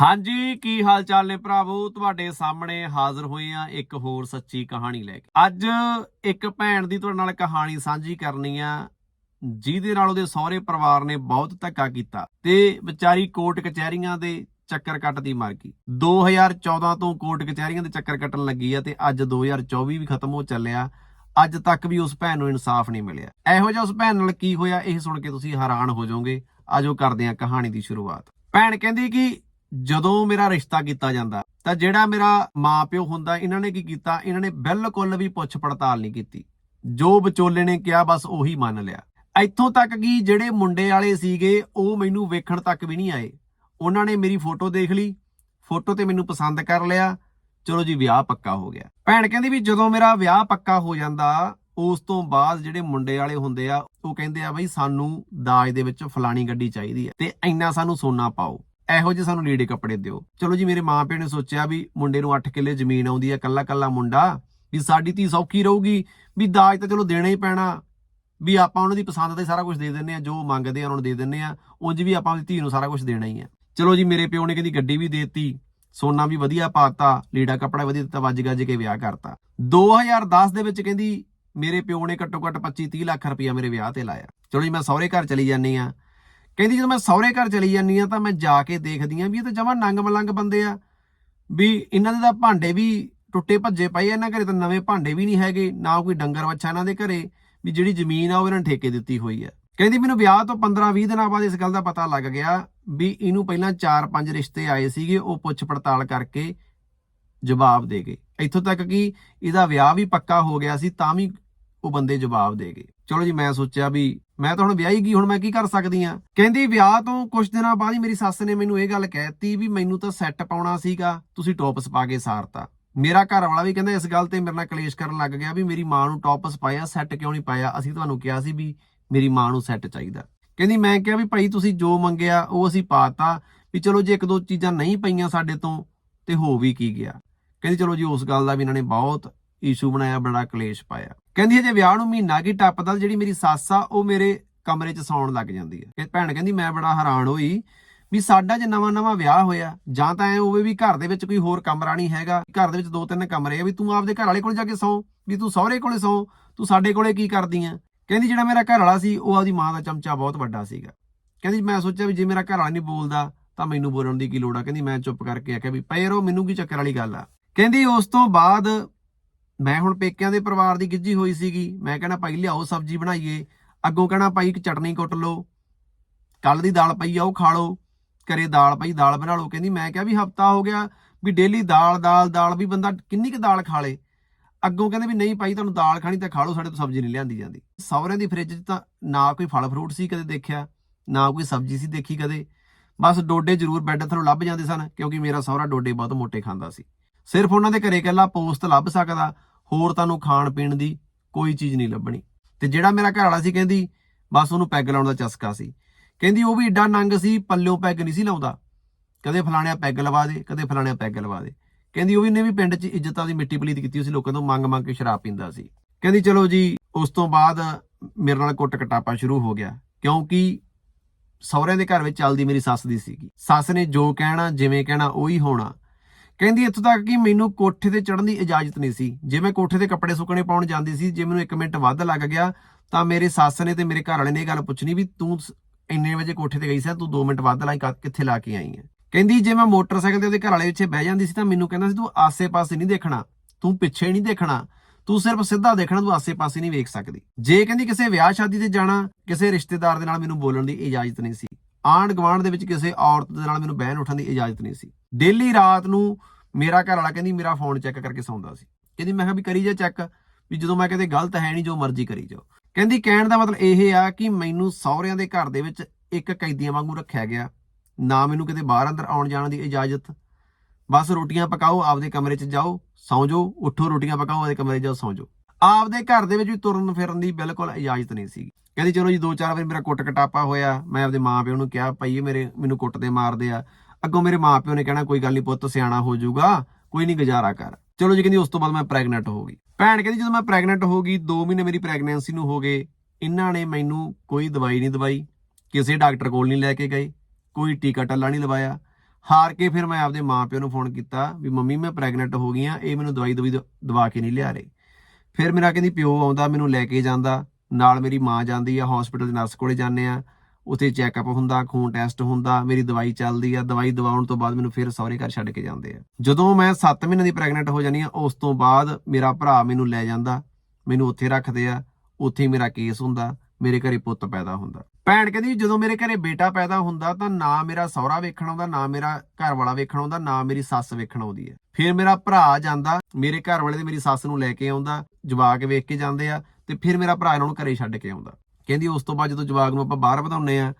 ਹਾਂਜੀ, ਕੀ ਹਾਲ ਚਾਲ ਨੇ ਭਰਾਵੋ? ਤੁਹਾਡੇ ਸਾਹਮਣੇ ਹਾਜ਼ਰ ਹੋਏ ਆ ਇੱਕ ਹੋਰ ਸੱਚੀ ਕਹਾਣੀ ਲੈ ਕੇ। ਅੱਜ ਇੱਕ ਭੈਣ ਦੀ ਤੁਹਾਡੇ ਨਾਲ ਕਹਾਣੀ ਸਾਂਝੀ ਕਰਨੀ ਆ। ਜਿਹਦੇ ਨਾਲ ਉਹਦੇ ਸਹੁਰੇ ਪਰਿਵਾਰ ਨੇ ਬਹੁਤ ਧੱਕਾ ਕੀਤਾ ਤੇ ਵਿਚਾਰੀ ਕੋਰਟ ਕਚਹਿਰੀਆਂ ਦੇ ਚੱਕਰ ਕੱਟਦੀ ਮਰ ਗਈ। 2014 ਤੋਂ ਕੋਰਟ ਕਚਹਿਰੀਆਂ ਦੇ ਚੱਕਰ ਕੱਟਣ ਲੱਗੀ ਆ ਤੇ ਅੱਜ 2024 ਵੀ ਖਤਮ ਹੋ ਚੱਲਿਆ। ਅੱਜ ਤੱਕ ਵੀ ਉਸ ਭੈਣ ਨੂੰ ਇਨਸਾਫ ਨਹੀਂ ਮਿਲਿਆ। ਇਹੋ ਜਿਹਾ ਉਸ ਭੈਣ ਨਾਲ ਕੀ ਹੋਇਆ, ਇਹ ਸੁਣ ਕੇ ਤੁਸੀਂ ਹੈਰਾਨ ਹੋ ਜਾਓਗੇ। ਆਜੋ ਕਰਦੇ ਹਾਂ ਕਹਾਣੀ ਦੀ ਸ਼ੁਰੂਆਤ। ਭੈਣ ਕਹਿੰਦੀ ਕਿ ਜਦੋਂ ਮੇਰਾ ਰਿਸ਼ਤਾ ਕੀਤਾ ਜਾਂਦਾ, ਤਾਂ ਜਿਹੜਾ ਮੇਰਾ ਮਾਪਿਓ ਹੁੰਦਾ, ਇਹਨਾਂ ਨੇ ਕੀ ਕੀਤਾ? ਇਹਨਾਂ ਨੇ ਬਿਲਕੁਲ ਵੀ ਪੁੱਛ ਪੜਤਾਲ ਨਹੀਂ ਕੀਤੀ। ਜੋ ਵਿਚੋਲੇ ਨੇ ਕਿਹਾ, ਬਸ ਉਹੀ ਮੰਨ ਲਿਆ। ਇੱਥੋਂ ਤੱਕ ਕਿ ਜਿਹੜੇ ਮੁੰਡੇ ਵਾਲੇ ਸੀਗੇ, ਉਹ ਮੈਨੂੰ ਵੇਖਣ ਤੱਕ ਵੀ ਨਹੀਂ ਆਏ। ਉਹਨਾਂ ਨੇ ਮੇਰੀ ਫੋਟੋ ਦੇਖ ਲਈ, ਫੋਟੋ ਤੇ ਮੈਨੂੰ ਪਸੰਦ ਕਰ ਲਿਆ। ਚਲੋ ਜੀ, ਵਿਆਹ ਪੱਕਾ ਹੋ ਗਿਆ। ਭੈਣ ਕਹਿੰਦੀ ਵੀ ਜਦੋਂ ਮੇਰਾ ਵਿਆਹ ਪੱਕਾ ਹੋ ਜਾਂਦਾ, ਉਸ ਤੋਂ ਬਾਅਦ ਜਿਹੜੇ ਮੁੰਡੇ ਵਾਲੇ ਹੁੰਦੇ ਆ, ਉਹ ਕਹਿੰਦੇ ਆ ਬਈ, ਸਾਨੂੰ ਦਾਜ ਦੇ ਵਿੱਚ ਫਲਾਣੀ ਗੱਡੀ ਚਾਹੀਦੀ ਹੈ ਤੇ ਇੰਨਾ ਸਾਨੂੰ ਸੋਨਾ ਪਾਓ। ਇਹੋ ਜਿਹੇ ਸਾਨੂੰ ਲੀੜੇ ਕੱਪੜੇ ਦਿਓ। ਚਲੋ ਜੀ, ਮੇਰੇ ਮਾਪਿਆਂ ਨੇ ਸੋਚਿਆ ਵੀ ਮੁੰਡੇ ਨੂੰ 8 ਕਿੱਲੇ ਜ਼ਮੀਨ ਆਉਂਦੀ ਹੈ ਕੱਲਾ ਕੱਲਾ ਮੁੰਡਾ, ਵੀ ਸਾਡੀ ਧੀ ਸੌਖੀ ਰਹੂਗੀ, ਵੀ ਦਾਜ ਤਾਂ ਚਲੋ ਦੇਣਾ ਹੀ ਪੈਣਾ, ਵੀ ਆਪਾਂ ਉਹਨਾਂ ਦੀ ਪਸੰਦ ਤੇ ਸਾਰਾ ਕੁਝ ਦੇ ਦਿੰਨੇ ਆ ਜੋ ਮੰਗਦੇ ਆ ਉਹਨਾਂ ਨੂੰ ਦੇ ਦਿੰਨੇ ਆ ਉਂਝ ਵੀ ਆਪਾਂ ਆਪਣੀ ਧੀ ਨੂੰ ਸਾਰਾ ਕੁਝ ਦੇਣਾ ਹੀ ਆ। ਚਲੋ ਜੀ, ਮੇਰੇ ਪਿਓ ਨੇ ਕਹਿੰਦੀ ਗੱਡੀ ਵੀ ਦੇਤੀ, ਸੋਨਾ ਵੀ ਵਧੀਆ ਪਾਤਾ, ਲੀੜਾ ਕੱਪੜਾ ਵਧੀਆ ਦਿੱਤਾ, ਵੱਜ ਗੱਜ ਕੇ ਵਿਆਹ ਕਰਤਾ। 2010 ਦੇ ਵਿੱਚ ਕਹਿੰਦੀ ਮੇਰੇ ਪਿਓ ਨੇ ਘੱਟੋ ਘੱਟ 25 30 ਲੱਖ ਰੁਪਇਆ ਮੇਰੇ ਵਿਆਹ ਤੇ ਲਾਇਆ। ਚਲੋ ਜੀ, ਮੈਂ ਸਹੁਰੇ ਘਰ ਚਲੀ ਜਾਂਦੀ ਆ ਕਹਿੰਦੀ ਜਦੋਂ ਮੈਂ ਸਹੁਰੇ ਘਰ ਚਲੀ ਜਾਂਦੀ ਆ ਤਾਂ ਮੈਂ ਜਾ ਕੇ ਦੇਖਦੀ ਆ ਵੀ ਇਹ ਤਾਂ ਜਮਾਂ ਨੰਗ ਮਲੰਗ ਬੰਦੇ ਆ। ਵੀ ਇਹਨਾਂ ਦੇ ਤਾਂ ਭਾਂਡੇ ਵੀ ਟੁੱਟੇ ਭੱਜੇ ਪਏ ਇਹਨਾਂ ਘਰੇ ਤਾਂ ਨਵੇਂ ਭਾਂਡੇ ਵੀ ਨਹੀਂ ਹੈਗੇ, ਨਾ ਕੋਈ ਡੰਗਰ ਵੱਛਾ ਇਹਨਾਂ ਦੇ ਘਰੇ, ਵੀ ਜਿਹੜੀ ਜ਼ਮੀਨ ਆ ਉਹ ਇਹਨਾਂ ਨੇ ਠੇਕੇ ਦਿੱਤੀ ਹੋਈ ਆ। ਕਹਿੰਦੀ ਮੈਨੂੰ ਵਿਆਹ ਤੋਂ 15-20 ਦਿਨਾਂ ਬਾਅਦ ਇਸ ਗੱਲ ਦਾ ਪਤਾ ਲੱਗ ਗਿਆ ਵੀ ਇਹਨੂੰ ਪਹਿਲਾਂ 4-5 ਰਿਸ਼ਤੇ ਆਏ ਸੀਗੇ, ਉਹ ਪੁੱਛ ਪੜਤਾਲ ਕਰਕੇ ਜਵਾਬ ਦੇ ਗਏ। ਇੱਥੋਂ ਤੱਕ ਕਿ ਇਹਦਾ ਵਿਆਹ ਵੀ ਪੱਕਾ ਹੋ ਗਿਆ ਸੀ, ਤਾਂ ਵੀ ਉਹ ਬੰਦੇ ਜਵਾਬ ਦੇ ਗਏ। ਚਲੋ ਜੀ, ਮੈਂ ਸੋਚਿਆ ਵੀ ਮੈਂ ਤਾਂ ਹੁਣ ਵਿਆਹੀ ਗਈ, ਹੁਣ ਮੈਂ ਕੀ ਕਰ ਸਕਦੀ ਆ ਕਹਿੰਦੀ, ਵਿਆਹ ਤੋਂ ਕੁਝ ਦਿਨਾਂ ਬਾਅਦ ਹੀ ਮੇਰੀ ਸੱਸ ਨੇ ਮੈਨੂੰ ਇਹ ਗੱਲ ਕਹਿਤੀ ਵੀ ਮੈਨੂੰ ਤਾਂ ਸੈੱਟ ਪਾਉਣਾ ਸੀਗਾ, ਤੁਸੀਂ ਟੌਪਸ ਪਾ ਕੇ ਸਾਰਤਾ। ਮੇਰਾ ਘਰ ਵਾਲਾ ਵੀ ਕਹਿੰਦਾ, ਇਸ ਗੱਲ ਤੇ ਮੇਰੇ ਨਾਲ ਕਲੇਸ਼ ਕਰਨ ਲੱਗ ਗਿਆ ਵੀ ਮੇਰੀ ਮਾਂ ਨੂੰ ਟੌਪਸ ਪਾਇਆ ਸੈੱਟ ਕਿਉਂ ਨਹੀਂ ਪਾਇਆ? ਅਸੀਂ ਤੁਹਾਨੂੰ ਕਿਹਾ ਸੀ ਵੀ ਮੇਰੀ ਮਾਂ ਨੂੰ ਸੈੱਟ ਚਾਹੀਦਾ। ਕਹਿੰਦੀ, ਮੈਂ ਕਿਹਾ ਵੀ ਭਾਈ, ਤੁਸੀਂ ਜੋ ਮੰਗਿਆ, ਉਹ ਅਸੀਂ ਪਾਤਾ ਵੀ ਚਲੋ ਜੇ ਇੱਕ ਦੋ ਚੀਜ਼ਾਂ ਨਹੀਂ ਪਈਆਂ ਸਾਡੇ ਤੋਂ ਤੇ ਹੋ ਵੀ ਕੀ ਗਿਆ? ਕਹਿੰਦੀ, ਚਲੋ ਜੀ, ਉਸ ਗੱਲ ਦਾ ਵੀ ਇਹਨਾਂ ਨੇ ਬਹੁਤ ਈਸ਼ੂ ਬਣਾਇਆ, ਬੜਾ ਕਲੇਸ਼ ਪਾਇਆ। ਕਹਿੰਦੀ ਜੇ ਵਿਆਹ ਨੂੰ ਮਹੀਨਾ ਕੀ ਟੱਪਦਾ, ਜਿਹੜੀ ਮੇਰੀ ਸੱਸ ਆ, ਉਹ ਮੇਰੇ ਕਮਰੇ 'ਚ ਸੌਣ ਲੱਗ ਜਾਂਦੀ ਹੈ। ਇਹ ਭੈਣ ਕਹਿੰਦੀ, ਮੈਂ ਬੜਾ ਹੈਰਾਨ ਹੋਈ ਵੀ ਸਾਡਾ ਜੇ ਨਵਾਂ ਨਵਾਂ ਵਿਆਹ ਹੋਇਆ, ਜਾਂ ਤਾਂ ਐ ਹੋਵੇ ਵੀ ਘਰ ਦੇ ਵਿੱਚ ਕੋਈ ਹੋਰ ਕਮਰਾ ਨਹੀਂ ਹੈਗਾ, ਘਰ ਦੇ ਵਿੱਚ ਦੋ ਤਿੰਨ ਕਮਰੇ ਆ, ਵੀ ਤੂੰ ਆਪਦੇ ਘਰ ਵਾਲੇ ਕੋਲ ਜਾ ਕੇ ਸੌਂ, ਵੀ ਤੂੰ ਸਹੁਰੇ ਕੋਲੇ ਸੌਂ, ਤੂੰ ਸਾਡੇ ਕੋਲੇ ਕੀ ਕਰਦੀ ਆ? ਕਹਿੰਦੀ, ਜਿਹੜਾ ਮੇਰਾ ਘਰ ਵਾਲਾ ਸੀ, ਉਹ ਆਪਦੀ ਮਾਂ ਦਾ ਚਮਚਾ ਬਹੁਤ ਵੱਡਾ ਸੀਗਾ। ਕਹਿੰਦੀ, ਮੈਂ ਸੋਚਿਆ ਵੀ ਜੇ ਮੇਰਾ ਘਰ ਵਾਲਾ ਨਹੀਂ ਬੋਲਦਾ, ਤਾਂ ਮੈਨੂੰ ਬੋਲਣ ਦੀ ਕੀ ਲੋੜ ਆ? ਕਹਿੰਦੀ, ਮੈਂ ਚੁੱਪ ਕਰਕੇ ਆਖਿਆ ਵੀ, ਪਏ ਰਹੋ, ਮੈਨੂੰ ਕੀ ਚੱਕਰ ਵਾਲੀ ਗੱਲ ਆ? ਕਹਿੰਦੀ, ਉਸ ਤੋਂ ਬਾਅਦ ਮੈਂ ਹੁਣ ਪੇਕਿਆਂ ਦੇ ਪਰਿਵਾਰ ਦੀ ਗਿੱਜੀ ਹੋਈ ਸੀਗੀ। ਮੈਂ ਕਹਿਣਾ, ਭਾਈ, ਲਿਆਓ ਸਬਜ਼ੀ ਬਣਾਈਏ। ਅੱਗੋਂ ਕਹਿਣਾ, ਭਾਈ, ਇੱਕ ਚਟਨੀ ਕੁੱਟ ਲਓ। ਕੱਲ ਦੀ ਦਾਲ ਪਈ ਆ, ਉਹ ਖਾ ਲਓ। ਘਰੇ ਦਾਲ ਪਈ, ਦਾਲ ਬਣਾ ਲਓ। ਕਹਿੰਦੀ, ਮੈਂ ਕਿਹਾ ਵੀ ਹਫਤਾ ਹੋ ਗਿਆ ਵੀ ਡੇਲੀ ਦਾਲ ਦਾਲ ਦਾਲ ਵੀ ਬੰਦਾ ਕਿੰਨੀ ਕੁ ਦਾਲ ਖਾ ਲੇ। ਅੱਗੋਂ ਕਹਿੰਦੇ ਵੀ, ਨਹੀਂ ਭਾਈ, ਤੁਹਾਨੂੰ ਦਾਲ ਖਾਣੀ ਤਾਂ ਖਾ ਲਓ, ਸਾਡੇ ਤੋਂ ਸਬਜ਼ੀ ਨਹੀਂ ਲਿਆਂਦੀ ਜਾਂਦੀ। ਸਹੁਰਿਆਂ ਦੀ ਫ੍ਰਿਜ 'ਚ ਤਾਂ ਨਾ ਕੋਈ ਫਲ ਫਰੂਟ ਸੀ ਕਦੇ ਦੇਖਿਆ, ਨਾ ਕੋਈ ਸਬਜ਼ੀ ਸੀ ਦੇਖੀ ਕਦੇ। ਬਸ ਡੋਡੇ ਜ਼ਰੂਰ ਬੈੱਡ ਥੱਲੋਂ ਲੱਭ ਜਾਂਦੇ ਸਨ, ਕਿਉਂਕਿ ਮੇਰਾ ਸਹੁਰਾ ਡੋਡੇ ਬਹੁਤ ਮੋਟੇ ਖਾਂਦਾ ਸੀ। ਸਿਰਫ ਉਹਨਾਂ ਦੇ ਘਰੇ ਇਕੱਲਾ ਪੋਸਟ ਲੱਭ ਸਕਦਾ, ਹੋਰ ਤੁਹਾਨੂੰ ਖਾਣ ਪੀਣ ਦੀ ਕੋਈ ਚੀਜ਼ ਨਹੀਂ ਲੱਭਣੀ। ਤੇ ਜਿਹੜਾ ਮੇਰਾ ਘਰ ਵਾਲਾ ਸੀ ਕਹਿੰਦੀ, ਬਸ ਉਹਨੂੰ ਪੈਗ ਲਾਉਣ ਦਾ ਚਸਕਾ ਸੀ। ਕਹਿੰਦੀ ਉਹ ਵੀ ਏਡਾ ਨੰਗ ਸੀ, ਪੱਲਿਓ ਪੈਗ ਨਹੀਂ ਸੀ ਲਾਉਂਦਾ। ਕਦੇ ਫਲਾਣਿਆ ਪੈਗ ਲਵਾ ਦੇ, ਕਦੇ ਫਲਾਣਿਆ ਪੈਗ ਲਵਾ ਦੇ। ਕਹਿੰਦੀ ਉਹ ਵੀ ਨੇ ਵੀ ਪਿੰਡ 'ਚ ਇੱਜ਼ਤਾਂ ਦੀ ਮਿੱਟੀ ਪਲੀਤ ਕੀਤੀ ਸੀ, ਲੋਕਾਂ ਤੋਂ ਮੰਗ ਮੰਗ ਕੇ ਸ਼ਰਾਬ ਪੀਂਦਾ ਸੀ। ਕਹਿੰਦੀ ਚਲੋ ਜੀ, ਉਸ ਤੋਂ ਬਾਅਦ ਮੇਰੇ ਨਾਲ ਕੁੱਟ ਕਟਾਪਾ ਸ਼ੁਰੂ ਹੋ ਗਿਆ, ਕਿਉਂਕਿ ਸਹੁਰਿਆਂ ਦੇ ਘਰ ਵਿੱਚ ਚੱਲਦੀ ਮੇਰੀ ਸੱਸ ਦੀ ਸੀਗੀ। ਸੱਸ ਨੇ ਜੋ ਕਹਿਣਾ, ਜਿਵੇਂ ਕਹਿਣਾ, ਉਹੀ ਹੋਣਾ। ਕਹਿੰਦੀ ਇੱਥੋਂ ਤੱਕ ਕਿ ਮੈਨੂੰ ਕੋਠੇ ਤੇ ਚੜ੍ਹਨ ਦੀ ਇਜਾਜ਼ਤ ਨਹੀਂ ਸੀ। ਜੇ ਮੈਂ ਕੋਠੇ ਤੇ ਕੱਪੜੇ ਸੁੱਕਣੇ ਪਾਉਣ ਜਾਂਦੀ ਸੀ, ਜੇ ਮੈਨੂੰ 1 ਮਿੰਟ ਵੱਧ ਲੱਗ ਗਿਆ, ਤਾਂ ਮੇਰੇ ਸੱਸ ਨੇ ਤੇ ਮੇਰੇ ਘਰ ਵਾਲੇ ਨੇ ਇਹ ਗੱਲ ਪੁੱਛਣੀ ਵੀ ਤੂੰ ਇੰਨੇ ਵਜੇ ਕੋਠੇ ਤੇ ਗਈ ਸੀ, ਤੂੰ 2 ਮਿੰਟ ਵੱਧ ਲਾਈ, ਕਦ- ਕਿੱਥੇ ਲਾ ਕੇ ਆਈ ਹੈ? ਕਹਿੰਦੀ, ਜੇ ਮੈਂ ਮੋਟਰਸਾਈਕਲ ਤੇ ਉਹਦੇ ਘਰ ਵਾਲੇ ਪਿੱਛੇ ਬਹਿ ਜਾਂਦੀ ਸੀ, ਤਾਂ ਮੈਨੂੰ ਕਹਿੰਦਾ ਸੀ, ਤੂੰ ਆਸੇ-ਪਾਸੇ ਨਹੀਂ ਦੇਖਣਾ। ਤੂੰ ਪਿੱਛੇ ਨਹੀਂ ਦੇਖਣਾ। ਤੂੰ ਸਿਰਫ ਸਿੱਧਾ ਦੇਖਣਾ, ਤੂੰ ਆਸੇ-ਪਾਸੇ ਨਹੀਂ ਵੇਖ ਸਕਦੀ। ਜੇ ਕਹਿੰਦੀ ਕਿਸੇ ਵਿਆਹ ਸ਼ਾਦੀ ਤੇ ਜਾਣਾ, ਕਿਸੇ ਰਿਸ਼ਤੇਦਾਰ ਦੇ ਨਾਲ ਮੈਨੂੰ ਬੋਲਣ ਦੀ ਇਜਾਜ਼ਤ ਨਹੀਂ ਸੀ। ਆਂਢ ਗੁਆਂਢ ਦੇ ਵਿੱਚ ਕਿਸੇ ਔਰਤ ਦੇ ਨਾਲ ਮੈਨੂੰ ਬਹਿਣ ਉੱਠਣ ਦੀ ਇਜਾਜ਼ਤ ਨਹੀਂ ਸੀ। ਡੇਲੀ ਰਾਤ ਨੂੰ ਮੇਰਾ ਘਰ ਵਾਲਾ ਕਹਿੰਦੀ, ਮੇਰਾ ਫੋਨ ਚੈੱਕ ਕਰਕੇ ਸੌਂਦਾ ਸੀ। ਕਹਿੰਦੀ, ਮੈਂ ਕਿਹਾ ਵੀ ਕਰੀ ਜਾ ਚੈੱਕ ਵੀ ਜਦੋਂ ਮੈਂ ਕਹਿੰਦੇ ਗਲਤ ਹੈ ਨਹੀਂ, ਜੋ ਮਰਜ਼ੀ ਕਰੀ ਜਾਓ। ਕਹਿੰਦੀ, ਕਹਿਣ ਦਾ ਮਤਲਬ ਇਹ ਆ ਕਿ ਮੈਨੂੰ ਸਹੁਰਿਆਂ ਦੇ ਘਰ ਦੇ ਵਿੱਚ ਇੱਕ ਕੈਦੀਆਂ ਵਾਂਗੂ ਰੱਖਿਆ ਗਿਆ। ਨਾ ਮੈਨੂੰ ਕਿਤੇ ਬਾਹਰ ਅੰਦਰ ਆਉਣ ਜਾਣ ਦੀ ਇਜਾਜ਼ਤ। ਬਸ ਰੋਟੀਆਂ ਪਕਾਓ, ਆਪਦੇ ਕਮਰੇ 'ਚ ਜਾਓ, ਸੌਂ ਜਾਓ, ਉੱਠੋ, ਰੋਟੀਆਂ ਪਕਾਓ, ਆਪਦੇ ਕਮਰੇ 'ਚ ਜਾਓ, ਸੌਂ ਜਾਓ। ਆਪਦੇ ਘਰ ਦੇ ਵਿੱਚ ਵੀ ਤੁਰਨ ਫਿਰਨ ਦੀ ਬਿਲਕੁਲ ਇਜਾਜ਼ਤ ਨਹੀਂ ਸੀ ਕਹਿੰਦੀ, ਚਲੋ ਜੀ ਦੋ ਚਾਰ ਵਾਰ ਮੇਰਾ ਕੁੱਟ ਕਟਾਪਾ ਹੋਇਆ। ਮੈਂ ਆਪਦੇ ਮਾਂ ਪਿਓ ਨੂੰ ਕਿਹਾ, ਭਾਈ ਮੇਰੇ, ਮੈਨੂੰ ਕੁੱਟਦੇ ਮਾਰਦੇ ਆ। ਅੱਗੋਂ ਮੇਰੇ ਮਾਂ ਪਿਓ ਨੇ ਕਹਿਣਾ, ਕੋਈ ਗੱਲ ਨਹੀਂ ਪੁੱਤ, ਸਿਆਣਾ ਹੋ ਜਾਊਗਾ। ਕੋਈ ਨਹੀਂ ਗੁਜ਼ਾਰਾ ਕਰ। ਚਲੋ ਜੀ, ਕਹਿੰਦੀ, ਉਸ ਤੋਂ ਬਾਅਦ ਮੈਂ ਪ੍ਰੈਗਨੈਂਟ ਹੋ ਗਈ। ਭੈਣ ਕਹਿੰਦੀ, ਜਦੋਂ ਮੈਂ ਪ੍ਰੈਗਨੈਂਟ ਹੋ ਗਈ 2 ਮਹੀਨੇ ਮੇਰੀ ਪ੍ਰੈਗਨੈਂਸੀ ਨੂੰ ਹੋ ਗਏ। ਇਹਨਾਂ ਨੇ ਮੈਨੂੰ ਕੋਈ ਦਵਾਈ ਨਹੀਂ ਦਵਾਈ, ਕਿਸੇ ਡਾਕਟਰ ਕੋਲ ਨਹੀਂ ਲੈ ਕੇ ਗਏ, ਕੋਈ ਟੀਕਾ ਟੱਲਾ ਨਹੀਂ ਲਵਾਇਆ। ਹਾਰ ਕੇ ਫਿਰ ਮੈਂ ਆਪਦੇ ਮਾਪਿਆਂ ਨੂੰ ਫੋਨ ਕੀਤਾ ਵੀ, ਮੰਮੀ, ਮੈਂ ਪ੍ਰੈਗਨੈਂਟ ਹੋ ਗਈ ਆ। ਇਹ ਮੈਨੂੰ ਦਵਾਈ ਦਵਾਈ ਦਵਾ ਕੇ ਨਹੀਂ ਲਿਆ ਰਹੇ। ਫਿਰ ਮੇਰਾ ਕਹਿੰਦੀ ਪਿਓ ਆਉਂਦਾ, ਮੈਨੂੰ ਲੈ ਕੇ ਜਾਂਦਾ, ਨਾਲ ਮੇਰੀ ਮਾਂ ਜਾਂਦੀ ਆ ਹਸਪੀਟਲ ਦੇ ਨਰਸ ਕੋਲੇ ਜਾਂਦੇ ਆ, ਉੱਥੇ ਚੈੱਕਅਪ ਹੁੰਦਾ, ਖੂਨ ਟੈਸਟ ਹੁੰਦਾ, ਮੇਰੀ ਦਵਾਈ ਚੱਲਦੀ ਆ, ਦਵਾਈ ਦਵਾਉਣ ਤੋਂ ਬਾਅਦ ਮੈਨੂੰ ਫਿਰ ਸਹੁਰੇ ਘਰ ਛੱਡ ਕੇ ਜਾਂਦੇ ਆ। ਜਦੋਂ ਮੈਂ 7 ਮਹੀਨੇ ਦੀ ਪ੍ਰੈਗਨੈਂਟ ਹੋ ਜਾਨੀ ਆ, ਉਸ ਤੋਂ ਬਾਅਦ ਮੇਰਾ ਭਰਾ ਮੈਨੂੰ ਲੈ ਜਾਂਦਾ, ਮੈਨੂੰ ਉੱਥੇ ਰੱਖਦੇ ਆ, ਉੱਥੇ ਮੇਰਾ ਕੇਸ ਹੁੰਦਾ, ਮੇਰੇ ਘਰੇ ਪੁੱਤ ਪੈਦਾ ਹੁੰਦਾ। ਭੈਣ ਕਹਿੰਦੀ ਜਦੋਂ ਮੇਰੇ ਘਰੇ ਬੇਟਾ ਪੈਦਾ ਹੁੰਦਾ ਤਾਂ ਨਾ ਮੇਰਾ ਸਹੁਰਾ ਵੇਖਣ ਆਉਂਦਾ, ਨਾ ਮੇਰਾ ਘਰ ਵਾਲਾ ਵੇਖਣ ਆਉਂਦਾ, ਨਾ ਮੇਰੀ ਸੱਸ ਵੇਖਣ ਆਉਂਦੀ ਹੈ। ਫਿਰ ਮੇਰਾ ਭਰਾ ਜਾਂਦਾ, ਮੇਰੇ ਘਰ ਵਾਲੇ ਤੇ ਮੇਰੀ ਸੱਸ ਨੂੰ ਲੈ ਕੇ ਆਉਂਦਾ, ਜਵਾਕ ਵੇਖ ਕੇ ਜਾਂਦੇ ਆ ਤੇ ਫਿਰ ਮੇਰਾ ਭਰਾ ਇਹਨਾਂ ਨੂੰ ਘਰੇ ਛੱਡ ਕੇ ਆਉਂਦਾ। ਕਹਿੰਦੀ ਉਸ ਤੋਂ ਬਾਅਦ ਜਦੋਂ ਜਵਾਕ ਨੂੰ ਆਪਾਂ ਬਾਹਰ ਵਧਾਉਂਦੇ ਆ,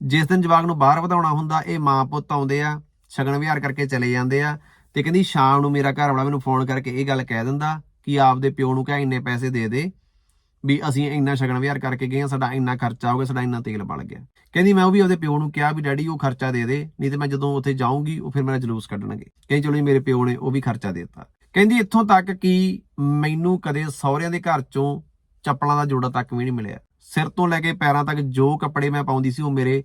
ਜਿਸ ਦਿਨ ਜਵਾਕ ਨੂੰ ਬਾਹਰ ਵਧਾਉਣਾ ਹੁੰਦਾ, ਇਹ ਮਾਂ ਪੁੱਤ ਆਉਂਦੇ ਆ, ਸ਼ਗਨ ਵਿਹਾਰ ਕਰਕੇ ਚਲੇ ਜਾਂਦੇ ਆ ਤੇ ਕਹਿੰਦੀ ਸ਼ਾਮ ਨੂੰ ਮੇਰਾ ਘਰ ਵਾਲਾ ਮੈਨੂੰ ਫੋਨ ਕਰਕੇ ਇਹ ਗੱਲ ਕਹਿ ਦਿੰਦਾ ਕਿ ਆਪਦੇ ਪਿਓ ਨੂੰ ਕਹਿ ਇੰਨੇ ਪੈਸੇ ਦੇ ਦੇ। ਵੀ ਅਸੀਂ ਇੰਨਾ ਸ਼ਗਨ ਵਿਹਾਰ ਕਰਕੇ ਗਏ ਆ ਸਾਡਾ ਇੰਨਾ ਖਰਚਾ ਹੋ ਗਿਆ, ਸਾਡਾ ਇੰਨਾ ਤੇਲ ਬਣ ਗਿਆ। ਕਹਿੰਦੀ, ਮੈਂ ਉਹ ਵੀ ਉਹਦੇ ਪਿਓ ਨੂੰ ਕਿਹਾ ਵੀ, ਡੈਡੀ, ਉਹ ਖਰਚਾ ਦੇ ਦੇ, ਨਹੀਂ ਤੇ ਮੈਂ ਜਦੋਂ ਉੱਥੇ ਜਾਊਂਗੀ, ਉਹ ਫਿਰ ਮੇਰਾ ਜਲੂਸ ਕੱਢਣਗੇ। ਕਹਿੰਦੀ, ਚਲੋ ਜੀ, ਮੇਰੇ ਪਿਓ ਨੇ ਉਹ ਵੀ ਖਰਚਾ ਦੇ ਦਿੱਤਾ। ਕਹਿੰਦੀ, ਇੱਥੋਂ ਤੱਕ ਕਿ ਮੈਨੂੰ ਕਦੇ ਸਹੁਰਿਆਂ ਦੇ ਘਰ ਚੋਂ ਚੱਪਲਾਂ ਦਾ ਜੋੜਾ ਤੱਕ ਵੀ ਨਹੀਂ ਮਿਲਿਆ। ਸਿਰ ਤੋਂ ਲੈ ਕੇ ਪੈਰਾਂ ਤੱਕ ਜੋ ਕੱਪੜੇ ਮੈਂ ਪਾਉਂਦੀ ਸੀ, ਉਹ ਮੇਰੇ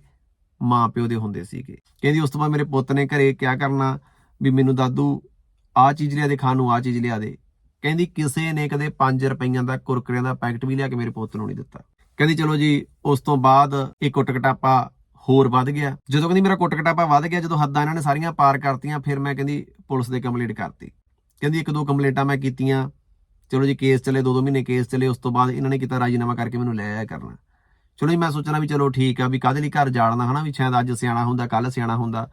ਮਾਂ ਪਿਓ ਦੇ ਹੁੰਦੇ ਸੀਗੇ। ਕਹਿੰਦੀ, ਉਸ ਤੋਂ ਬਾਅਦ ਮੇਰੇ ਪੁੱਤ ਨੇ ਘਰੇ ਕਿਆ ਕਰਨਾ ਵੀ ਮੈਨੂੰ, ਦਾਦੂ, ਆਹ ਚੀਜ਼ ਲਿਆ ਦੇ, ਖਾਣ ਨੂੰ ਆਹ ਚੀਜ਼ ਲਿਆ ਦੇ। ਕਹਿੰਦੀ ਕਿਸੇ ਨੇ ਕਦੇ 5 ਰੁਪਈਆਂ ਦਾ ਕੁਰਕਰਿਆਂ ਦਾ ਪੈਕਟ ਵੀ ਲਿਆ ਕੇ ਮੇਰੇ ਪੁੱਤ ਨੂੰ ਨਹੀਂ ਦਿੱਤਾ। ਕਹਿੰਦੀ ਚਲੋ ਜੀ, ਉਸ ਤੋਂ ਬਾਅਦ ਇਹ ਕੁੱਟ ਕਟਾਪਾ ਹੋਰ ਵੱਧ ਗਿਆ। ਜਦੋਂ ਕਹਿੰਦੀ ਮੇਰਾ ਕੁੱਟ ਕਟਾਪਾ ਵੱਧ ਗਿਆ, ਜਦੋਂ ਹੱਦਾਂ ਇਹਨਾਂ ਨੇ ਸਾਰੀਆਂ ਪਾਰ ਕਰਤੀਆਂ, ਫਿਰ ਮੈਂ ਕਹਿੰਦੀ ਪੁਲਿਸ ਦੇ ਕੰਪਲੇਂਟ ਕਰਤੀ। ਕਹਿੰਦੀ ਇੱਕ ਦੋ ਕੰਪਲੇਂਟਾਂ ਮੈਂ ਕੀਤੀਆਂ। ਚਲੋ ਜੀ, ਕੇਸ ਚੱਲੇ ਦੋ ਦੋ ਮਹੀਨੇ ਕੇਸ ਚੱਲੇ, ਉਸ ਤੋਂ ਬਾਅਦ ਇਹਨਾਂ ਨੇ ਕੀਤਾ ਰਾਜੀਨਾਮਾ ਕਰਕੇ ਮੈਨੂੰ ਲੈ ਆਇਆ ਕਰਨਾ। ਚਲੋ ਜੀ, ਮੈਂ ਸੋਚਣਾ ਵੀ ਚਲੋ ਠੀਕ ਆ, ਵੀ ਕਾਹਦੇ ਲਈ ਘਰ ਜਾੜਨਾ, ਹਨਾ, ਵੀ ਸ਼ਾਇਦ ਅੱਜ ਸਿਆਣਾ ਹੁੰਦਾ ਕੱਲ ਸਿਆਣਾ ਹੁੰਦਾ।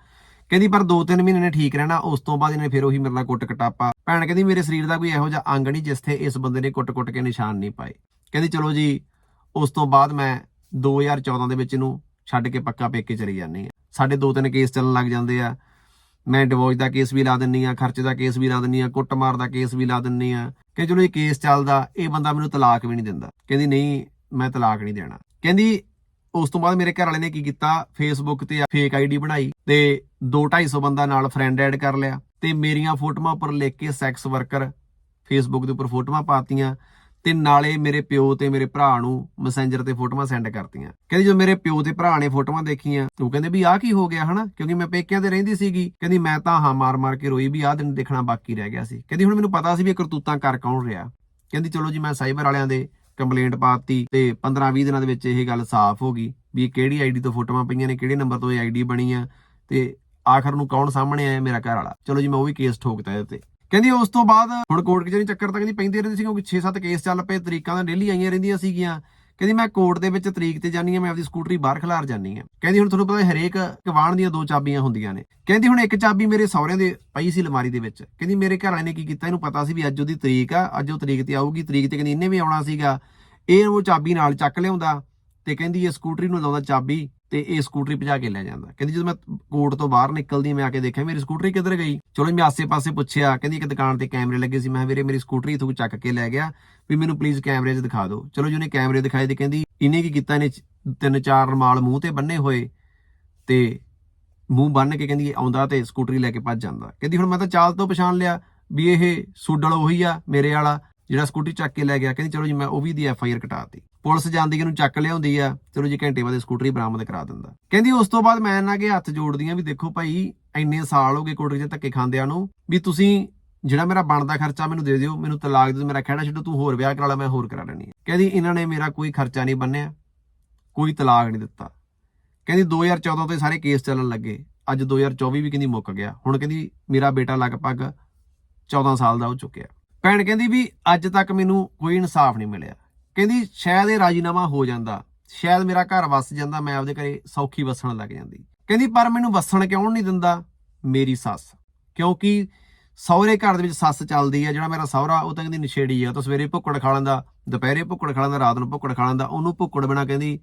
ਕਹਿੰਦੀ ਪਰ 2-3 ਮਹੀਨੇ ਨੇ ਠੀਕ ਰਹਿਣਾ, ਉਸ ਤੋਂ ਬਾਅਦ ਇਹਨੇ ਫਿਰ ਉਹੀ ਮੇਰੇ ਨਾਲ ਕੁੱਟ ਕਟਾਪਾ ਭੈਣ ਕਹਿੰਦੀ ਮੇਰੇ ਸਰੀਰ ਦਾ ਕੋਈ ਇਹੋ ਜਿਹਾ ਅੰਗ ਨਹੀਂ ਜਿੱਥੇ ਇਸ ਬੰਦੇ ਨੇ ਕੁੱਟ-ਕੁੱਟ ਕੇ ਨਿਸ਼ਾਨ ਨਹੀਂ ਪਾਏ। ਕਹਿੰਦੀ ਚਲੋ ਜੀ, ਉਸ ਤੋਂ ਬਾਅਦ ਮੈਂ 2014 ਦੇ ਵਿੱਚ ਇਹਨੂੰ ਛੱਡ ਕੇ ਪੱਕਾ ਪੇਕੇ ਚਲੀ ਜਾਂਦੀ ਆ ਸਾਡੇ ਦੋ ਤਿੰਨ ਕੇਸ ਚੱਲਣ ਲੱਗ ਜਾਂਦੇ ਆ। ਮੈਂ ਡਿਵੋਰਸ ਦਾ ਕੇਸ ਵੀ ਲਾ ਦਿੰਨੀ ਆ ਖਰਚੇ ਦਾ ਕੇਸ ਵੀ ਲਾ ਦਿੰਨੀ ਆ ਕੁੱਟਮਾਰ ਦਾ ਕੇਸ ਵੀ ਲਾ ਦਿੰਨੀ ਆ ਕਿ ਚਲੋ ਇਹ ਕੇਸ ਚੱਲਦਾ, ਇਹ ਬੰਦਾ ਮੈਨੂੰ ਤਲਾਕ ਵੀ ਨਹੀਂ ਦਿੰਦਾ। ਕਹਿੰਦੀ ਨਹੀਂ, ਮੈਂ ਤਲਾਕ ਨਹੀਂ ਦੇਣਾ। ਕਹਿੰਦੀ ਉਸ ਤੋਂ ਬਾਅਦ ਮੇਰੇ ਘਰ ਵਾਲੇ ਨੇ ਕੀ ਕੀਤਾ? ਫੇਸਬੁੱਕ ਤੇ ਫੇਕ ਆਈਡੀ ਬਣਾਈ ਤੇ 2-250 ਬੰਦਾ ਨਾਲ ਫਰੈਂਡ ਐਡ ਕਰ ਲਿਆ। ਤੇ ਮੇਰੀਆਂ ਫੋਟੋਆਂ ਉੱਪਰ ਲਿਖ ਕੇ ਸੈਕਸ ਵਰਕਰ ਫੇਸਬੁੱਕ ਦੇ ਉੱਪਰ ਫੋਟੋਆਂ ਪਾਤੀਆਂ ਤੇ ਨਾਲੇ ਮੇਰੇ ਪਿਓ ਤੇ ਮੇਰੇ ਭਰਾ ਨੂੰ ਮੈਸੇਂਜਰ ਤੇ ਫੋਟੋਆਂ ਸੈਂਡ ਕਰਤੀਆਂ। ਕਹਿੰਦੀ ਜਦੋਂ ਮੇਰੇ ਪਿਓ ਤੇ ਭਰਾ ਨੇ ਫੋਟੋਆਂ ਦੇਖੀਆਂ ਉਹ ਕਹਿੰਦੇ ਵੀ ਆਹ ਕੀ ਹੋ ਗਿਆ ਹਨਾ? ਕਿਉਂਕਿ ਮੈਂ ਪੇਕਿਆਂ ਤੇ ਰਹਿੰਦੀ ਸੀਗੀ। ਕਹਿੰਦੀ ਮੈਂ ਤਾਂ ਹਾਂ ਮਾਰ ਮਾਰ ਕੇ ਰੋਈ ਵੀ ਆਹ ਦਿਨ ਦੇਖਣਾ ਬਾਕੀ ਰਹਿ ਗਿਆ ਸੀ। ਕਹਿੰਦੀ ਹੁਣ ਮੈਨੂੰ ਪਤਾ ਸੀ ਵੀ ਕਰਤੂਤਾਂ ਕਰ ਕੌਣ ਰਿਹਾ। ਕਹਿੰਦੀ ਚਲੋ ਜੀ ਮੈਂ ਸਾਈਬਰ ਵਾਲਿਆਂ ਦੇ ਕੰਪਲੇਂਟ ਪਾਤੀ ਤੇ 15-20 ਦਿਨਾਂ ਦੇ ਵਿੱਚ ਇਹ ਗੱਲ ਸਾਫ਼ ਹੋ ਗਈ ਵੀ ਇਹ ਕਿਹੜੀ ਆਈਡੀ ਤੋਂ ਫੋਟੋਆਂ ਪਈਆਂ ਨੇ, ਕਿਹੜੇ ਨੰਬਰ ਤੋਂ ਇਹ ਆਈਡੀ ਬਣੀ ਆ ਤੇ ਆਖਰ ਨੂੰ ਕੌਣ ਸਾਹਮਣੇ ਆਇਆ ਮੇਰਾ ਘਰ ਵਾਲਾ? ਚਲੋ ਜੀ, ਮੈਂ ਉਹ ਵੀ ਕੇਸ ਠੋਕਤਾ ਇਹਦੇ ਤੇ। ਕਹਿੰਦੀ, ਉਸ ਤੋਂ ਬਾਅਦ ਹੁਣ ਕੋਰਟ ਕਚਹਿਰੀ ਚੱਕਰ ਤਾਂ ਕਹਿੰਦੀ ਪੈਂਦੇ ਰਹਿੰਦੇ ਸੀ, ਕਿਉਂਕਿ 6-7 ਕੇਸ ਚੱਲ ਪਏ, ਤਰੀਕਾਂ ਤਾਂ ਡੇਲੀ ਆਈਆਂ ਰਹਿੰਦੀਆਂ ਸੀਗੀਆਂ। ਕਹਿੰਦੀ, ਮੈਂ ਕੋਰਟ ਦੇ ਵਿੱਚ ਤਰੀਕ ਤੇ ਜਾਨੀ ਆ ਮੈਂ ਆਪਦੀ ਸਕੂਟਰੀ ਬਾਹਰ ਖਿਲਾਰ ਜਾਨੀ ਆ ਕਹਿੰਦੀ, ਹੁਣ ਤੁਹਾਨੂੰ ਪਤਾ ਹਰੇਕ ਕਵਾਣ ਦੀਆਂ ਦੋ ਚਾਬੀਆਂ ਹੁੰਦੀਆਂ ਨੇ। ਕਹਿੰਦੀ, ਹੁਣ ਇੱਕ ਚਾਬੀ ਮੇਰੇ ਸਹੁਰਿਆਂ ਦੇ ਪਈ ਸੀ ਅਲਮਾਰੀ ਦੇ ਵਿੱਚ। ਕਹਿੰਦੀ, ਮੇਰੇ ਘਰ ਵਾਲੇ ਨੇ ਕੀ ਕੀਤਾ, ਇਹਨੂੰ ਪਤਾ ਸੀ ਵੀ ਅੱਜ ਉਹਦੀ ਤਰੀਕ ਆ, ਅੱਜ ਉਹ ਤਰੀਕ ਤੇ ਆਊਗੀ, ਤਰੀਕ ਤੇ ਕਹਿੰਦੀ, ਇਹਨੇ ਵੀ ਆਉਣਾ ਸੀਗਾ। ਇਹ ਉਹ ਚਾਬੀ ਨਾਲ ਚੱਕ ਲਿਆਉਂਦਾ ਤੇ ਕਹਿੰਦੀ, ਇਹ ਸਕੂਟਰੀ ਨੂੰ ਲਾਉਂਦਾ ਚਾਬੀ। ਤੇ ਇਹ ਸਕੂਟਰੀ ਭਜਾ ਕੇ ਲੈ ਜਾਂਦਾ। ਕਹਿੰਦੀ ਜਦੋਂ ਮੈਂ ਕੋਰਟ ਤੋਂ ਬਾਹਰ ਨਿਕਲਦੀ, ਮੈਂ ਆ ਕੇ ਦੇਖਿਆ, ਮੇਰੀ ਸਕੂਟਰੀ ਕਿੱਧਰ ਗਈ? ਚਲੋ ਮੈਂ ਆਸੇ-ਪਾਸੇ ਪੁੱਛਿਆ, ਕਹਿੰਦੀ ਇੱਕ ਦੁਕਾਨ ਤੇ ਕੈਮਰੇ ਲੱਗੇ ਸੀ। ਮੈਂ ਕਿਹਾ, ਵੀਰੇ, ਮੇਰੀ ਸਕੂਟਰੀ ਇਥੋਂ ਚੱਕ ਕੇ ਲੈ ਗਿਆ, ਵੀ ਮੈਨੂੰ ਪਲੀਜ਼ ਕੈਮਰੇ 'ਚ ਦਿਖਾ ਦਿਓ। ਚਲੋ ਜਿਹਨੇ ਕੈਮਰੇ ਦਿਖਾਏ ਤੇ ਕਹਿੰਦੀ, ਇਹਨੇ ਕੀ ਕੀਤਾ? ਇਹਨੇ ਤਿੰਨ ਚਾਰ ਰੁਮਾਲ ਮੂੰਹ ਤੇ ਬੰਨੇ ਹੋਏ ਤੇ ਮੂੰਹ ਬੰਨ ਕੇ ਕਹਿੰਦੀ, ਆਉਂਦਾ ਤੇ ਸਕੂਟਰੀ ਲੈ ਕੇ ਭੱਜ ਜਾਂਦਾ। ਕਹਿੰਦੀ, ਹੁਣ ਮੈਂ ਤਾਂ ਚਾਲ ਤੋਂ ਪਛਾਣ ਲਿਆ ਵੀ ਇਹ ਸੂਡਲ ਉਹੀ ਆ, ਮੇਰੇ ਵਾਲਾ। ਜਿਹੜਾ ਸਕੂਟੀ ਚੱਕ ਕੇ ਲੈ ਗਿਆ, ਕਹਿੰਦੀ ਚਲੋ ਜੀ ਮੈਂ ਉਹ ਵੀ ਦੀ ਐਫ ਆਈ ਆਰ ਕਟਾਤੀ। ਪੁਲਿਸ ਜਾਂਦੀ ਇਹਨੂੰ ਚੱਕ ਲਿਆਉਂਦੀ ਆ, ਚਲੋ ਜੀ ਘੰਟੇ ਬਾਅਦ ਇਹ ਸਕੂਟਰੀ ਬਰਾਮਦ ਕਰਾ ਦਿੰਦਾ। ਕਹਿੰਦੀ ਉਸ ਤੋਂ ਬਾਅਦ ਮੈਂ ਇਹਨਾਂ ਕੇ ਹੱਥ ਜੋੜਦੀਆਂ ਵੀ ਦੇਖੋ ਭਾਈ, ਇੰਨੇ ਸਾਲ ਹੋ ਗਏ ਕੋਟਰੀ 'ਚ ਧੱਕੇ ਖਾਂਦਿਆਂ ਨੂੰ, ਵੀ ਤੁਸੀਂ ਜਿਹੜਾ ਮੇਰਾ ਬਣਦਾ ਖਰਚਾ ਮੈਨੂੰ ਦੇ ਦਿਓ, ਮੈਨੂੰ ਤਲਾਕ ਦੇ ਦਿਓ, ਮੇਰਾ ਖਹਿੜਾ ਛੱਡੋ, ਤੂੰ ਹੋਰ ਵਿਆਹ ਕਰਾ ਲੈ, ਮੈਂ ਹੋਰ ਕਰਾ ਲੈਣੀ ਹੈ। ਕਹਿੰਦੀ ਇਹਨਾਂ ਨੇ ਮੇਰਾ ਕੋਈ ਖਰਚਾ ਨਹੀਂ ਬੰਨਿਆ, ਕੋਈ ਤਲਾਕ ਨਹੀਂ ਦਿੱਤਾ। ਕਹਿੰਦੀ 2014 ਤੋਂ ਇਹ ਸਾਰੇ ਕੇਸ ਚੱਲਣ ਲੱਗੇ, ਅੱਜ 2024 ਵੀ ਕਹਿੰਦੀ ਮੁੱਕ ਗਿਆ। ਹੁਣ ਕਹਿੰਦੀ ਮੇਰਾ ਬੇਟਾ ਲਗਭਗ 14 ਸਾਲ ਦਾ ਹੋ ਚੁੱਕਿਆ। ਭੈਣ ਕਹਿੰਦੀ ਵੀ ਅੱਜ ਤੱਕ ਮੈਨੂੰ ਕੋਈ ਇਨਸਾਫ ਨਹੀਂ ਮਿਲਿਆ। ਕਹਿੰਦੀ ਸ਼ਾਇਦ ਇਹ ਰਾਜੀਨਾਮਾ ਹੋ ਜਾਂਦਾ, ਸ਼ਾਇਦ ਮੇਰਾ ਘਰ ਵਸ ਜਾਂਦਾ, ਮੈਂ ਆਪਦੇ ਘਰੇ ਸੌਖੀ ਵਸਣ ਲੱਗ ਜਾਂਦੀ। ਕਹਿੰਦੀ, ਪਰ ਮੈਨੂੰ ਵਸਣ ਕਿਉਂ ਨਹੀਂ ਦਿੰਦਾ? ਮੇਰੀ ਸੱਸ। ਕਿਉਂਕਿ ਸਹੁਰੇ ਘਰ ਦੇ ਵਿੱਚ ਸੱਸ ਚੱਲਦੀ ਆ, ਜਿਹੜਾ ਮੇਰਾ ਸਹੁਰਾ, ਉਹ ਤਾਂ ਕਹਿੰਦੀ ਨਸ਼ੇੜੀ ਆ ਉਹ ਤਾਂ ਸਵੇਰੇ ਭੁੱਕੜ ਖਾ ਲੈਂਦਾ, ਦੁਪਹਿਰੇ ਭੁੱਕੜ ਖਾ ਲੈਂਦਾ, ਰਾਤ ਨੂੰ ਭੁੱਕੜ ਖਾ ਲੈਂਦਾ, ਉਹਨੂੰ ਭੁੱਕੜ ਬਿਨਾ ਕਹਿੰਦੀ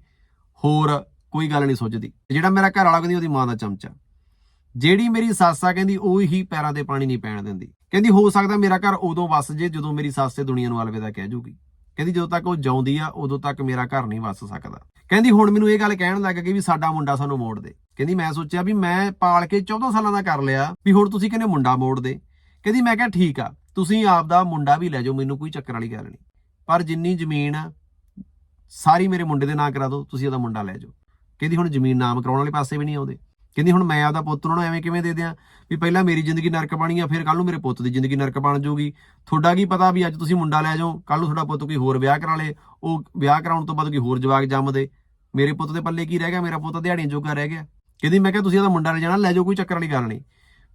ਹੋਰ ਕੋਈ ਗੱਲ ਨਹੀਂ ਸੋਚਦੀ ਜਿਹੜਾ ਮੇਰਾ ਘਰ ਵਾਲਾ ਕਹਿੰਦੀ, ਉਹਦੀ ਮਾਂ ਦਾ ਚਮਚਾ। ਜਿਹੜੀ ਮੇਰੀ ਸੱਸ ਆ, ਕਹਿੰਦੀ ਉਹ ਹੀ ਪੈਰਾਂ ਤੇ ਪਾਣੀ ਨਹੀਂ ਪੈਣ ਦਿੰਦੀ। ਕਹਿੰਦੀ ਹੋ ਸਕਦਾ ਮੇਰਾ ਘਰ ਉਦੋਂ ਵਸ ਜੇ ਜਦੋਂ ਮੇਰੀ ਸੱਸ ਤੇ ਦੁਨੀਆ ਨੂੰ ਅਲਵਿਦਾ ਕਹਿ ਜੂਗੀ। ਕਹਿੰਦੀ ਜਦੋਂ ਤੱਕ ਉਹ ਜਾਉਂਦੀ ਆ, ਉਦੋਂ ਤੱਕ ਮੇਰਾ ਘਰ ਨਹੀਂ ਵਸ ਸਕਦਾ। ਕਹਿੰਦੀ ਹੁਣ ਮੈਨੂੰ ਇਹ ਗੱਲ ਕਹਿਣ ਲੱਗ ਗਈ ਵੀ ਸਾਡਾ ਮੁੰਡਾ ਸਾਨੂੰ ਮੋੜ ਦੇ। ਕਹਿੰਦੀ ਮੈਂ ਸੋਚਿਆ ਵੀ ਮੈਂ ਪਾਲ ਕੇ 14 ਸਾਲਾਂ ਦਾ ਕਰ ਲਿਆ ਵੀ ਹੁਣ ਤੁਸੀਂ ਕਹਿੰਦੇ ਮੁੰਡਾ ਮੋੜ ਦੇ? ਕਹਿੰਦੀ ਮੈਂ ਕਿਹਾ ਠੀਕ ਆ, ਤੁਸੀਂ ਆਪ ਦਾ ਮੁੰਡਾ ਵੀ ਲੈ ਜਾਓ, ਮੈਨੂੰ ਕੋਈ ਚੱਕਰ ਵਾਲੀ ਗੱਲ ਨਹੀਂ। ਪਰ ਜਿੰਨੀ ਜ਼ਮੀਨ ਆ ਸਾਰੀ ਮੇਰੇ ਮੁੰਡੇ ਦੇ ਨਾਂ ਕਰਾ ਦਿਓ, ਤੁਸੀਂ ਉਹਦਾ ਮੁੰਡਾ ਲੈ ਜਾਓ। ਕਹਿੰਦੀ ਹੁਣ ਜ਼ਮੀਨ ਨਾਮ ਕਰਾਉਣ ਵਾਲੇ ਪਾਸੇ ਵੀ ਨਹੀਂ ਆਉਂਦੇ। ਕਹਿੰਦੀ ਹੁਣ ਮੈਂ ਆਪਦਾ ਪੁੱਤ ਨੂੰ ਐਵੇਂ ਕਿਵੇਂ ਦੇ ਦਿਆਂ? ਵੀ ਪਹਿਲਾਂ ਮੇਰੀ ਜ਼ਿੰਦਗੀ ਨਰਕ ਬਣੀ ਆ, ਫਿਰ ਕੱਲ ਨੂੰ ਮੇਰੇ ਪੁੱਤ ਦੀ ਜ਼ਿੰਦਗੀ ਨਰਕ ਬਣ ਜਾਊਗੀ। ਤੁਹਾਡਾ ਕੀ ਪਤਾ ਵੀ ਅੱਜ ਤੁਸੀਂ ਮੁੰਡਾ ਲੈ ਜਾਓ ਕੱਲ ਨੂੰ ਤੁਹਾਡਾ ਪੁੱਤ ਕੋਈ ਹੋਰ ਵਿਆਹ ਕਰਾ ਲੇ, ਉਹ ਵਿਆਹ ਕਰਾਉਣ ਤੋਂ ਬਾਅਦ ਕੋਈ ਹੋਰ ਜਵਾਕ ਜੰਮ ਦੇ ਮੇਰੇ ਪੁੱਤ ਦੇ ਪੱਲੇ ਕੀ ਰਹਿ ਗਿਆ? ਮੇਰਾ ਪੁੱਤ ਦਿਹਾੜੀਆਂ ਜੋਗਾ ਰਹਿ ਗਿਆ। ਕਹਿੰਦੀ ਮੈਂ ਕਿਹਾ ਤੁਸੀਂ ਉਹਦਾ ਮੁੰਡਾ ਲੈ ਜਾਣਾ, ਲੈ ਜਾਓ, ਕੋਈ ਚੱਕਰ ਵਾਲੀ ਗੱਲ ਨਹੀਂ।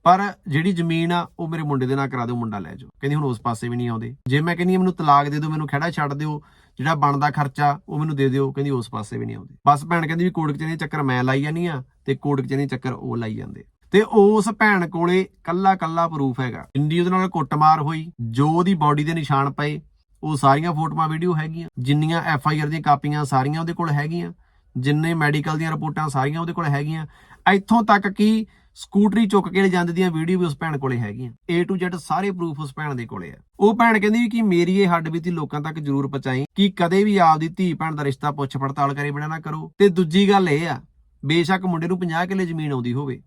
ਪਰ ਜਿਹੜੀ ਜ਼ਮੀਨ ਆ, ਉਹ ਮੇਰੇ ਮੁੰਡੇ ਦੇ ਨਾਂ ਕਰਾ ਦਿਓ, ਮੁੰਡਾ ਲੈ ਜਾਓ। ਕਹਿੰਦੀ ਹੁਣ ਉਸ ਪਾਸੇ ਵੀ ਨਹੀਂ ਆਉਂਦੇ। ਜੇ ਮੈਂ ਕਹਿੰਦੀ ਮੈਨੂੰ ਤਲਾਕ ਦੇ ਦਿਓ, ਮੈਨੂੰ ਖੜਾ ਛੱਡ ਦਿਓ ਜਿਹੜਾ ਬਣਦਾ ਖਰਚਾ ਉਹ ਮੈਨੂੰ ਦੇ ਦਿਓ। ਕਹਿੰਦੀ ਉਸ ਪਾਸੇ ਵੀ ਨਹੀਂ ਆਉਂਦੇ। ਬਸ ਭੈਣ ਕਹਿੰਦੀ ਵੀ ਕੋਰਟ ਕਚਹਿਰੀ ਚੱਕਰ ਮੈਂ ਲਾਈ ਜਾਨੀ ਆ ਤੇ ਕੋਰਟ ਕਚਹਿਰੀ ਚੱਕਰ ਉਹ ਲਾਈ ਜਾਂਦੇ। ਤੇ ਉਸ ਭੈਣ ਕੋਲੇ ਕੱਲਾ ਕੱਲਾ ਪ੍ਰੂਫ ਹੈਗਾ। ਜਿੰਨੀ ਉਹਦੇ ਨਾਲ ਕੁੱਟਮਾਰ ਹੋਈ, ਜੋ ਉਹਦੀ ਬਾਡੀ ਦੇ ਨਿਸ਼ਾਨ ਪਏ, ਉਹ ਸਾਰੀਆਂ ਫੋਟੋਆਂ ਵੀਡੀਓ ਹੈਗੀਆਂ। ਜਿੰਨੀਆਂ ਐਫ ਆਈ ਆਰ ਦੀਆਂ ਕਾਪੀਆਂ ਸਾਰੀਆਂ ਉਹਦੇ ਕੋਲ ਹੈਗੀਆਂ। ਜਿੰਨੇ ਮੈਡੀਕਲ ਦੀਆਂ ਰਿਪੋਰਟਾਂ ਸਾਰੀਆਂ ਉਹਦੇ ਕੋਲ ਹੈਗੀਆਂ। ਇੱਥੋਂ ਤੱਕ ਕਿ ਸਕੂਟਰੀ ਚੁੱਕ ਕੇ ਲੈ ਜਾਂਦੇ ਦੀਆਂ ਵੀਡੀਓ ਵੀ ਉਸ ਭੈਣ ਕੋਲੇ ਹੈਗੀਆਂ। A to Z ਸਾਰੇ ਪ੍ਰੂਫ ਉਸ ਭੈਣ ਦੇ ਕੋਲੇ ਆ। ਉਹ ਭੈਣ ਕਹਿੰਦੀ ਵੀ ਕਿ ਮੇਰੀ ਇਹ ਹੱਡ ਬੀਤੀ ਲੋਕਾਂ ਤੱਕ ਜ਼ਰੂਰ ਪਹੁੰਚਾਈ ਕਿ ਕਦੇ ਵੀ ਆਪਦੀ ਧੀ ਭੈਣ ਦਾ ਰਿਸ਼ਤਾ ਪੁੱਛ ਪੜਤਾਲ ਕਰੇ ਬਿਨਾਂ ਨਾ ਕਰੋ। ਤੇ ਦੂਜੀ ਗੱਲ ਇਹ ਆ, ਬੇਸ਼ੱਕ ਮੁੰਡੇ ਨੂੰ 50 ਕਿੱਲੇ ਜ਼ਮੀਨ ਆਉਂਦੀ ਹੋਵੇ।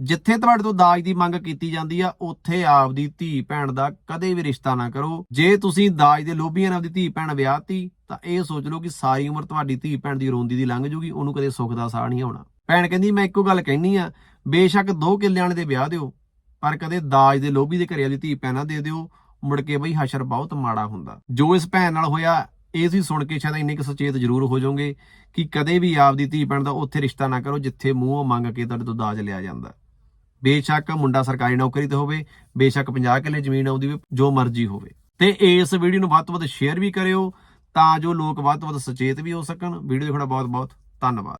ਜਿੱਥੇ ਤੁਹਾਡੇ ਤੋਂ ਦਾਜ ਦੀ ਮੰਗ ਕੀਤੀ ਜਾਂਦੀ ਆ, ਉੱਥੇ ਆਪਦੀ ਧੀ ਭੈਣ ਦਾ ਕਦੇ ਵੀ ਰਿਸ਼ਤਾ ਨਾ ਕਰੋ। ਜੇ ਤੁਸੀਂ ਦਾਜ ਦੇ ਲੋਭੀਆਂ ਨਾਲ ਆਪਦੀ ਧੀ ਭੈਣ ਵਿਆਹਤੀ ਤਾਂ ਇਹ ਸੋਚ ਲਓ ਕਿ ਸਾਰੀ ਉਮਰ ਤੁਹਾਡੀ ਧੀ ਭੈਣ ਦੀ ਰੋਂਦੀ ਦੀ ਲੰਘ ਜੂਗੀ, ਉਹਨੂੰ ਕਦੇ ਸੁੱਖ ਦਾ ਸਾਹ ਨਹੀਂ ਆਉਣਾ। ਭੈਣ ਕਹਿੰਦੀ, ਮੈਂ ਇੱਕੋ ਗੱਲ ਕਹਿਨੀ ਆ, ਬੇਸ਼ੱਕ ਦੋ ਕਿੱਲਿਆਂ ਵਾਲੇ ਦੇ ਵਿਆਹ ਦਿਓ, ਪਰ ਕਦੇ ਦਾਜ ਦੇ ਲੋਭੀ ਦੇ ਘਰੇ ਵਾਲੀ ਧੀ ਭੈਣ ਨਾ ਦੇ ਦਿਓ, ਮੁੜ ਕੇ ਬਈ ਹਸ਼ਰ ਬਹੁਤ ਮਾੜਾ ਹੁੰਦਾ। ਜੋ ਇਸ ਭੈਣ ਨਾਲ ਹੋਇਆ, ਇਹ ਤੁਸੀਂ ਸੁਣ ਕੇ ਸ਼ਾਇਦ ਇੰਨੇ ਕੁ ਸੁਚੇਤ ਜ਼ਰੂਰ ਹੋ ਜਾਓਗੇ ਕਿ ਕਦੇ ਵੀ ਆਪਦੀ ਧੀ ਭੈਣ ਦਾ ਉੱਥੇ ਰਿਸ਼ਤਾ ਨਾ ਕਰੋ, ਜਿੱਥੇ ਮੂੰਹੋਂ ਮੰਗ ਕੇ ਤੁਹਾਡੇ ਤੋਂ ਦਾਜ ਲਿਆ ਜਾਂਦਾ। ਬੇਸ਼ੱਕ ਮੁੰਡਾ ਸਰਕਾਰੀ ਨੌਕਰੀ ਤੇ ਹੋਵੇ, ਬੇਸ਼ੱਕ 50 ਕਿੱਲੇ ਜ਼ਮੀਨ ਆਉਂਦੀ ਹੋਵੇ, ਜੋ ਮਰਜ਼ੀ ਹੋਵੇ। ਤੇ ਇਸ ਵੀਡੀਓ ਨੂੰ ਵੱਧ ਤੋਂ ਵੱਧ ਸ਼ੇਅਰ ਵੀ ਕਰਿਓ ਤਾਂ ਜੋ ਲੋਕ ਵੱਧ ਤੋਂ ਵੱਧ ਸੁਚੇਤ ਵੀ ਹੋ ਸਕਣ। ਵੀਡੀਓ ਦੇਖਣਾ ਬਹੁਤ ਬਹੁਤ ਧੰਨਵਾਦ।